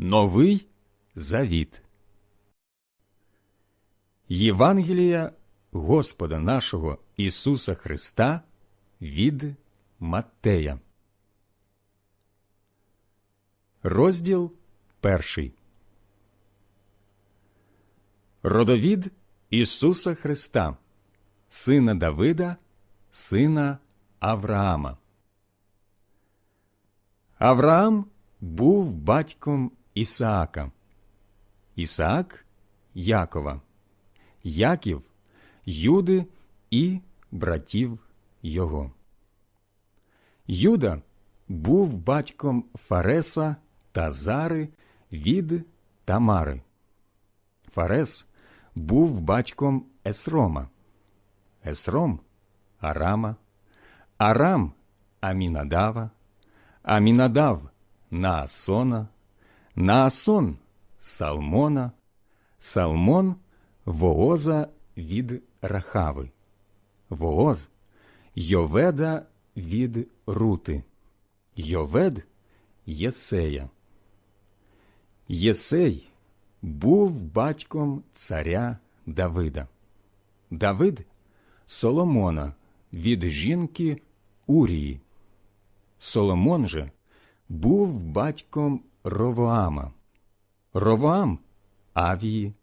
Новий Завіт. Євангелія Господа нашого Ісуса Христа від Маттея. Розділ перший. Родовід Ісуса Христа, сина Давида, сина Авраама. Авраам був батьком Ісаака, Ісаак Якова, Яків Юди і братів його. Юда був батьком Фареса та Зари від Тамари. Фарес був батьком Есрома, Есром Арама, Арам Амінадава, Амінадав Наасона, Наасон Салмона, Салмон Вооза від Рахави, Вооз Йоведа від Рути, Йовед Єсея. Єсей був батьком царя Давида. Давид Соломона від жінки Урії. Соломон же був батьком Ровоама. Ровоам Авії,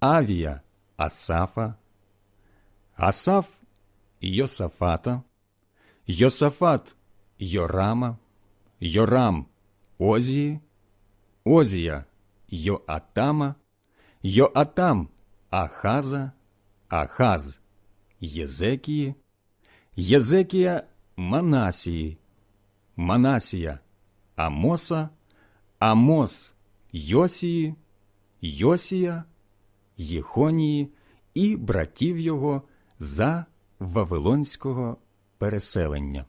Авія Асафа, Асаф Йосафата, Йосафат Йорама, Йорам Озії, Озія Йоатама, Йоатам Ахаза, Ахаз Єзекії, Єзекія Манасії, Манасія Амоса, Амос Йосії, Йосія, Єхонії і братів його за Вавилонського переселення.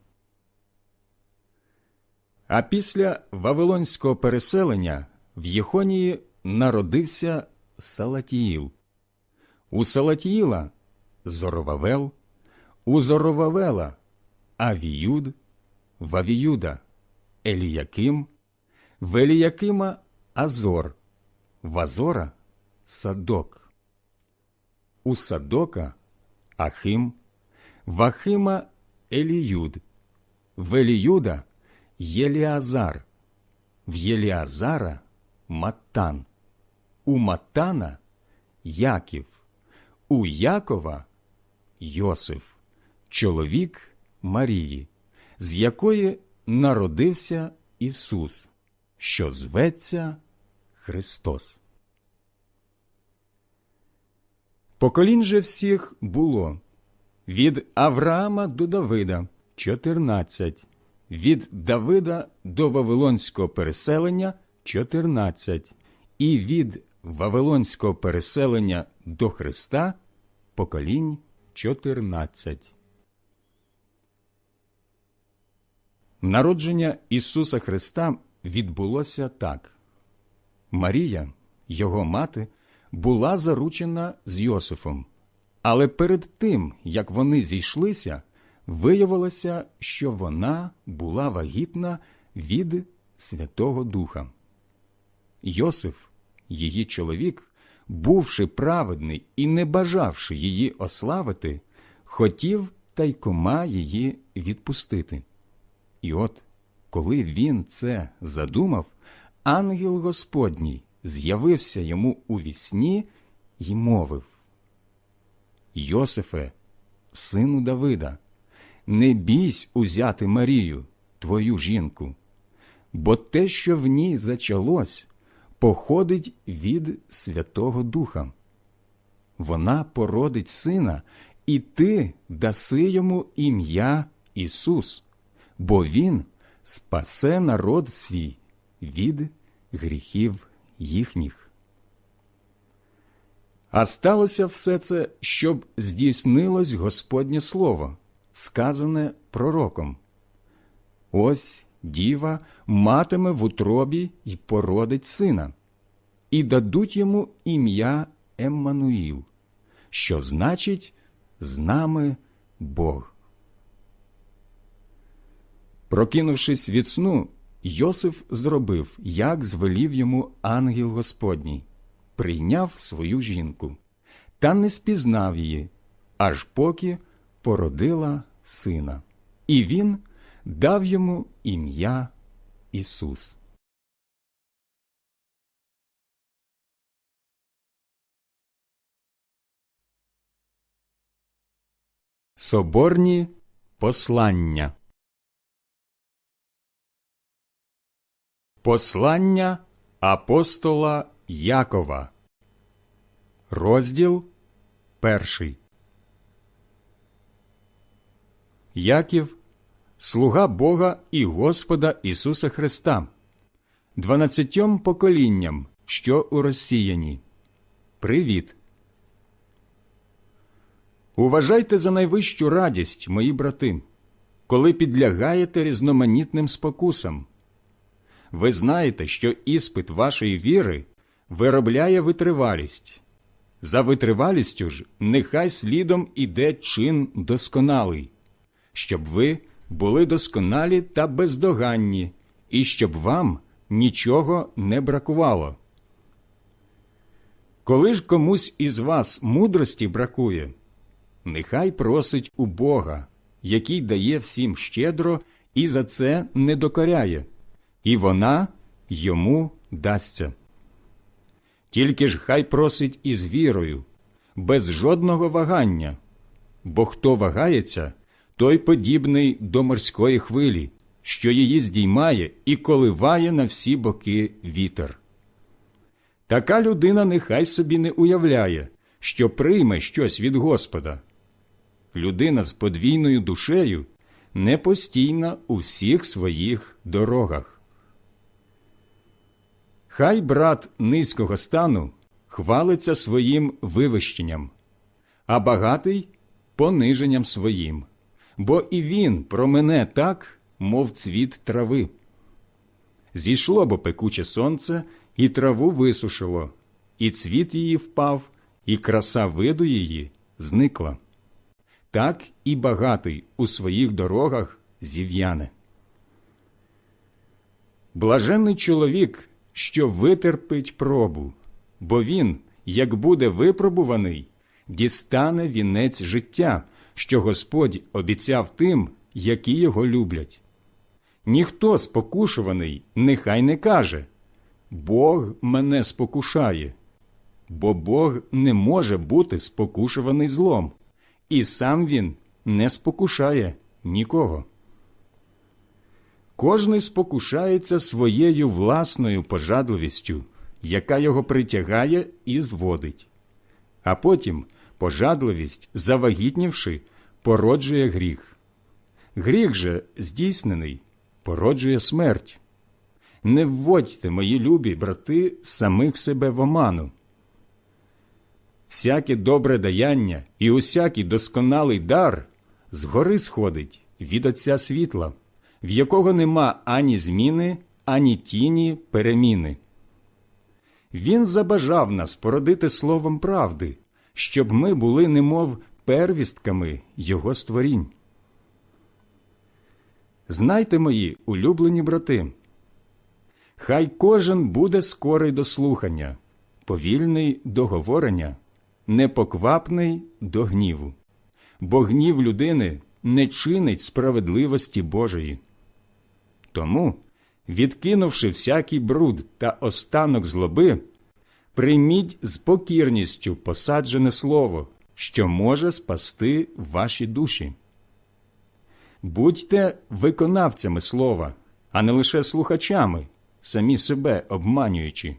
А після Вавилонського переселення в Єхонії народився Салатіїл. У Салатіїла Зоровавел, у Зоровавела Авіюд, в Авіюда Еліяким, в Еліякима Азор, в Азора Садок. У Садока Ахим, в Ахима Еліюд, в Еліюда Єліазар, в Єліазара Маттан, у Маттана Яків, у Якова Йосиф, чоловік Марії, з якої народився Ісус, що зветься Христос. Поколінь же всіх було від Авраама до Давида чотирнадцять, від Давида до Вавилонського переселення чотирнадцять, і від Вавилонського переселення до Христа поколінь чотирнадцять. Народження Ісуса Христа відбулося так. Марія, його мати, була заручена з Йосифом, але перед тим, як вони зійшлися, виявилося, що вона була вагітна від Святого Духа. Йосиф, її чоловік, бувши праведний і не бажавши її ославити, хотів тайкома її відпустити. І от, коли він це задумав, ангел Господній з'явився йому у вісні й мовив Йосифе, сину Давида, не бійсь узяти Марію, твою жінку, бо те, що в ній зачалось, походить від Святого Духа. Вона породить сина, і ти даси йому ім'я Ісус, бо Він спасе народ свій від гріхів їхніх. А сталося все це, щоб здійснилось Господнє Слово, сказане пророком. Ось діва матиме в утробі й породить сина, і дадуть йому ім'я Еммануїл, що значить з нами Бог. Прокинувшись від сну, Йосиф зробив, як звелів йому ангел Господній, прийняв свою жінку, та не спізнав її, аж поки породила сина, і він дав йому ім'я Ісус. Соборні послання Послання апостола Якова Розділ перший Яків, слуга Бога і Господа Ісуса Христа, дванадцятьом поколінням, що у розсіяні. Привіт! Уважайте за найвищу радість, мої брати, коли підлягаєте різноманітним спокусам. Ви знаєте, що іспит вашої віри виробляє витривалість. За витривалістю ж нехай слідом іде чин досконалий, щоб ви були досконалі та бездоганні, і щоб вам нічого не бракувало. Коли ж комусь із вас мудрості бракує, нехай просить у Бога, який дає всім щедро і за це не докоряє, і вона йому дасться. Тільки ж хай просить із вірою, без жодного вагання, бо хто вагається, той подібний до морської хвилі, що її здіймає і коливає на всі боки вітер. Така людина нехай собі не уявляє, що прийме щось від Господа. Людина з подвійною душею не постійна у всіх своїх дорогах. Хай брат низького стану хвалиться своїм вивищенням, а багатий пониженням своїм, бо і він промене так, мов цвіт трави. Зійшло бо пекуче сонце, і траву висушило, і цвіт її впав, і краса виду її зникла. Так і багатий у своїх дорогах зів'яне. Блаженний чоловік, що витерпить пробу, бо він, як буде випробуваний, дістане вінець життя, що Господь обіцяв тим, які його люблять. Ніхто спокушуваний нехай не каже Бог мене спокушає, бо Бог не може бути спокушуваний злом, і сам він не спокушає нікого. Кожний спокушається своєю власною пожадливістю, яка його притягає і зводить. А потім пожадливість, завагітнівши, породжує гріх. Гріх же, здійснений, породжує смерть. Не вводьте, мої любі брати, самих себе в оману. Всяке добре даяння і усякий досконалий дар згори сходить від Отця світла, в якого нема ані зміни, ані тіні переміни. Він забажав нас породити словом правди, щоб ми були немов первістками Його створінь. Знайте, мої улюблені брати, хай кожен буде скорий до слухання, повільний до говорення, непоквапний до гніву, бо гнів людини не чинить справедливості Божої. Тому, відкинувши всякий бруд та останок злоби, прийміть з покірністю посаджене слово, що може спасти ваші душі. Будьте виконавцями слова, а не лише слухачами, самі себе обманюючи.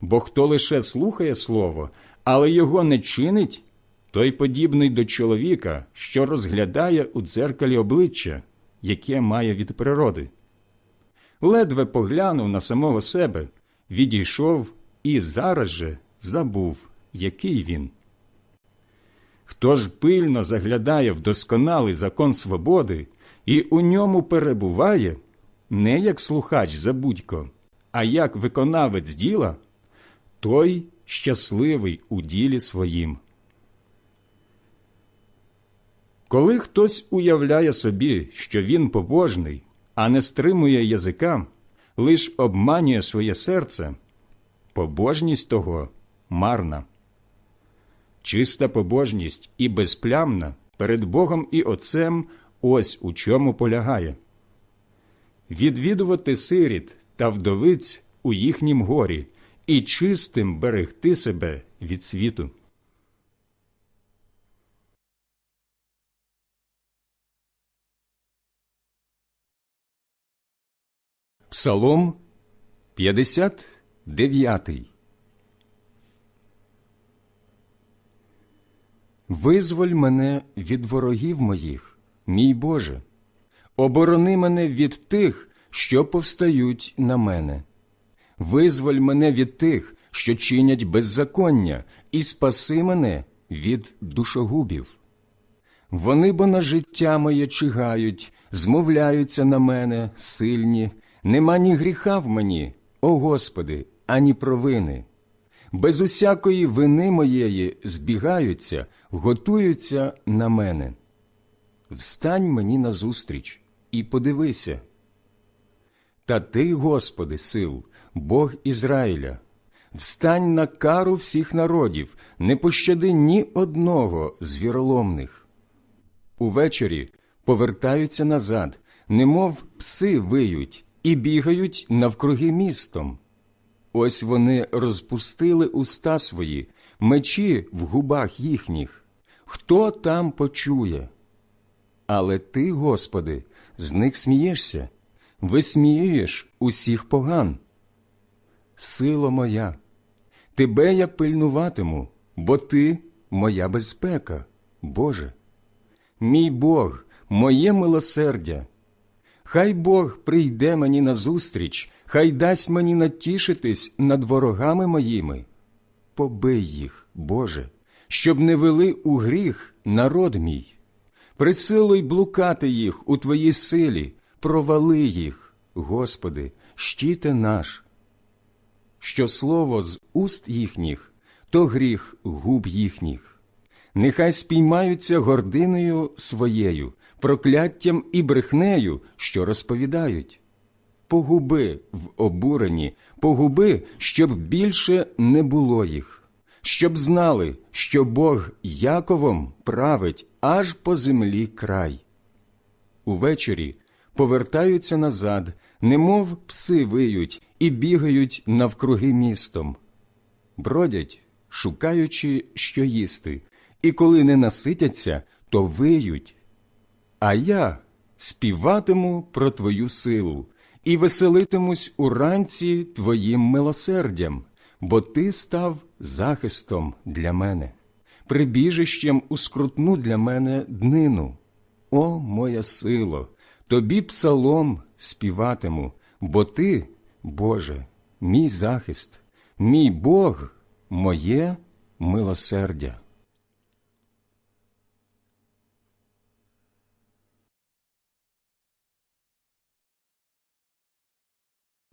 Бо хто лише слухає слово, але його не чинить, той подібний до чоловіка, що розглядає у дзеркалі обличчя, яке має від природи. Ледве поглянув на самого себе, відійшов і зараз же забув, який він. Хто ж пильно заглядає в досконалий закон свободи і у ньому перебуває, не як слухач забудько, а як виконавець діла, той щасливий у ділі своїм. Коли хтось уявляє собі, що він побожний, а не стримує язика, лиш обманює своє серце, побожність того марна. Чиста побожність і безплямна перед Богом і Отцем ось у чому полягає відвідувати сиріт та вдовиць у їхнім горі і чистим берегти себе від світу. Псалом 59 Визволь мене від ворогів моїх, мій Боже, оборони мене від тих, що повстають на мене. Визволь мене від тих, що чинять беззаконня, і спаси мене від душогубів. Вони бо на життя моє чигають, змовляються на мене сильні, нема ні гріха в мені, о Господи, ані провини. Без усякої вини моєї збігаються, готуються на мене. Встань мені назустріч і подивися. Та ти, Господи, сил, Бог Ізраїля, встань на кару всіх народів, не пощади ні одного з віроломних. Увечері повертаються назад, немов пси виють, і бігають навкруги містом. Ось вони розпустили уста свої, мечі в губах їхніх. Хто там почує? Але ти, Господи, з них смієшся, висміюєш усіх поган. Сило моя, тебе я пильнуватиму, бо ти моя безпека, Боже. Мій Бог, моє милосердя. Хай Бог прийде мені назустріч, хай дасть мені натішитись над ворогами моїми. Побий їх, Боже, щоб не вели у гріх народ мій. Присилуй блукати їх у Твоїй силі, провали їх, Господи, щите наш. Що слово з уст їхніх, то гріх губ їхніх. Нехай спіймаються гординою своєю, прокляттям і брехнею, що розповідають. Погуби в обуренні, погуби, щоб більше не було їх, щоб знали, що Бог Яковом править аж по землі край. Увечері повертаються назад, немов пси виють і бігають навкруги містом. Бродять, шукаючи, що їсти, і коли не наситяться, то виють. А я співатиму про твою силу і веселитимусь уранці твоїм милосердям, бо ти став захистом для мене, прибіжищем у скрутну для мене днину. О, моя сило, тобі псалом співатиму, бо ти, Боже, мій захист, мій Бог, моє милосердя.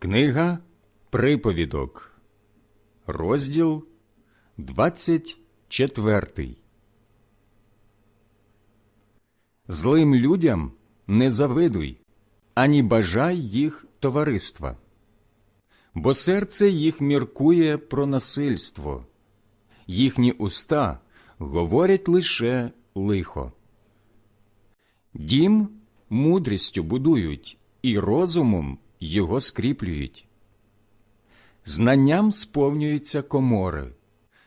Книга Приповідок, розділ 24 Злим людям не завидуй, ані бажай їх товариства, бо серце їх міркує про насильство, їхні уста говорять лише лихо. Дім мудрістю будують і розумом його скріплюють. Знанням сповнюються комори,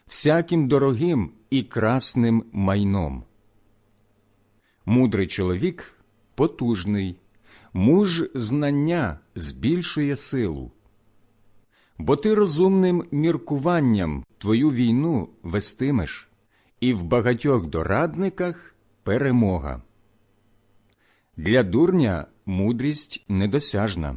всяким дорогим і красним майном. Мудрий чоловік потужний, муж знання збільшує силу. Бо ти розумним міркуванням твою війну вестимеш, і в багатьох дорадниках перемога. Для дурня мудрість недосяжна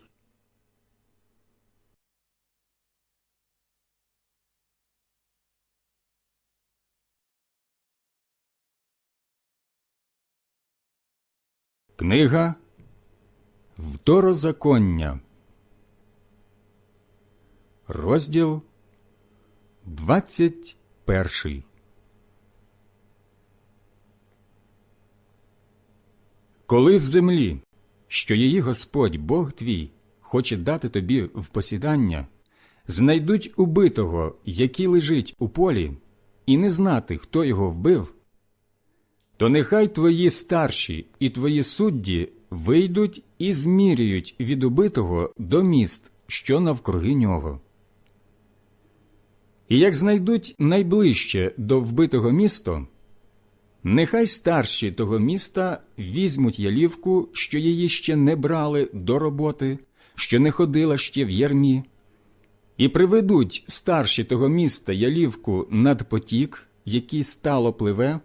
Книга Второзаконня, розділ двадцять перший. Коли в землі, що її Господь Бог твій хоче дати тобі в посідання, знайдуть убитого, який лежить у полі, і не знати, хто його вбив то нехай твої старші і твої судді вийдуть і зміряють від убитого до міст, що навкруги нього. І як знайдуть найближче до вбитого місто, нехай старші того міста візьмуть ялівку, що її ще не брали до роботи, що не ходила ще в ярмі, І приведуть старші того міста ялівку над потік, який стало пливе,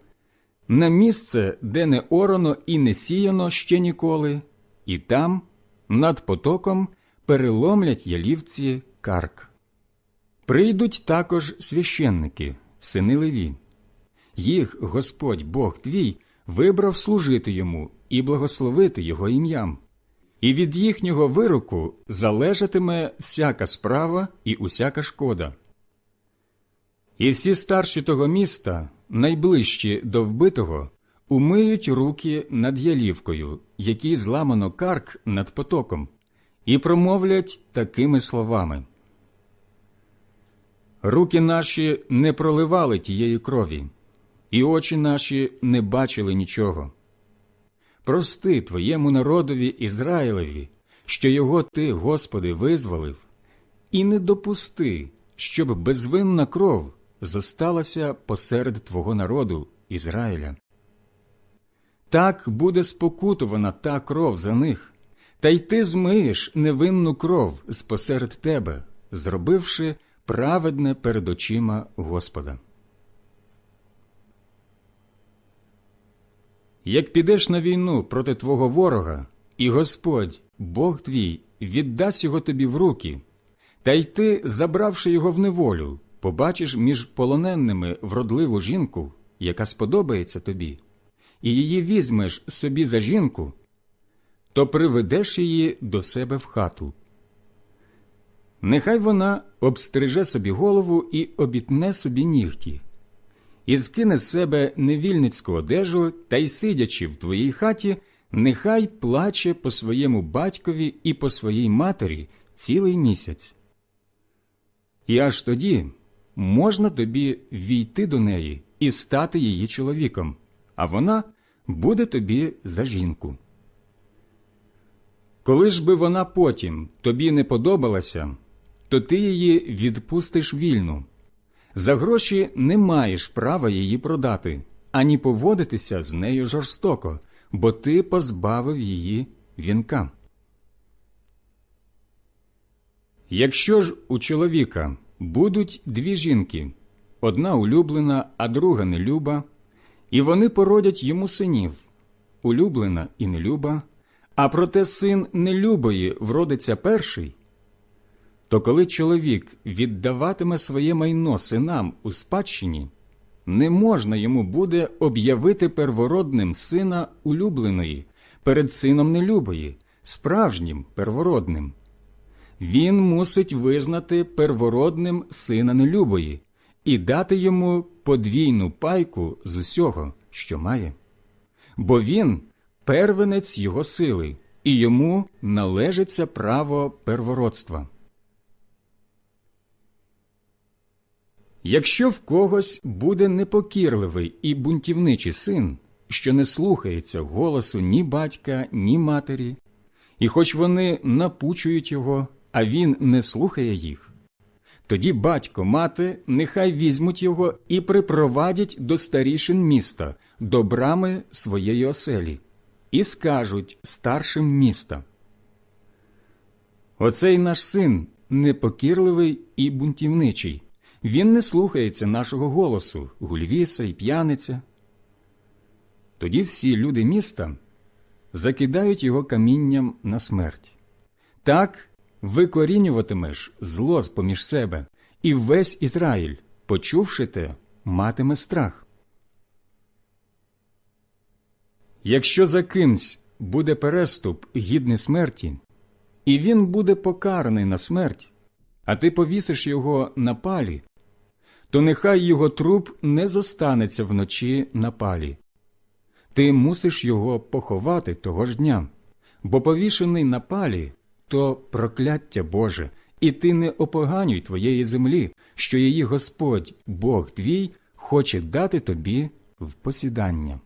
на місце, де не орано і не сіяно ще ніколи, і там, над потоком, переломлять ялівці карк. Прийдуть також священники, сини Леві. Їх Господь Бог твій вибрав служити йому і благословити його ім'ям. І від їхнього вироку залежатиме всяка справа і усяка шкода. І всі старші того міста, найближчі до вбитого, умиють руки над ялівкою, який зламано карк над потоком, і промовлять такими словами. Руки наші не проливали тієї крові, і очі наші не бачили нічого. Прости твоєму народові Ізраїлеві, що його ти, Господи, визволив, і не допусти, щоб безвинна кров зосталася посеред Твого народу Ізраїля. Так буде спокутувана та кров за них, та й ти змиєш невинну кров з посеред тебе, зробивши праведне перед очима Господа. Як підеш на війну проти твого ворога, і Господь, Бог твій, віддасть його тобі в руки, та й ти, забравши його в неволю, побачиш між полоненними вродливу жінку, яка сподобається тобі, і її візьмеш собі за жінку, то приведеш її до себе в хату. Нехай вона обстриже собі голову і обітне собі нігті, і скине з себе невільницьку одежу та й сидячи в твоїй хаті, нехай плаче по своєму батькові і по своїй матері цілий місяць. І аж тоді можна тобі війти до неї і стати її чоловіком, а вона буде тобі за жінку. Коли ж би вона потім тобі не подобалася, то ти її відпустиш вільну. За гроші не маєш права її продати, ані поводитися з нею жорстоко, бо ти позбавив її вінка. Якщо ж у чоловіка будуть дві жінки, одна улюблена, а друга нелюба, і вони породять йому синів, улюблена і нелюба, а проте син нелюбої вродиться перший, то коли чоловік віддаватиме своє майно синам у спадщині, не можна йому буде об'явити первородним сина улюбленої перед сином нелюбої, справжнім первородним. Він мусить визнати первородним сина нелюбої і дати йому подвійну пайку з усього, що має. Бо він первенець його сили, і йому належиться право первородства. Якщо в когось буде непокірливий і бунтівничий син, що не слухається голосу ні батька, ні матері, і хоч вони напучують його, а він не слухає їх, тоді батько, мати нехай візьмуть його і припровадять до старішин міста, до брами своєї оселі, і скажуть старшим міста. Оцей наш син непокірливий і бунтівничий. Він не слухається нашого голосу, гульвіса і п'яниця. Тоді всі люди міста закидають його камінням на смерть. Так викорінюватимеш зло з поміж себе, і весь Ізраїль, почувши те, матиме страх. Якщо за кимсь буде переступ гідний смерті, і він буде покараний на смерть, а ти повісиш його на палі, то нехай його труп не зостанеться вночі на палі. Ти мусиш його поховати того ж дня, бо повішений на палі то прокляття Боже, і ти не опоганюй твоєї землі, що її Господь, Бог твій, хоче дати тобі в посідання.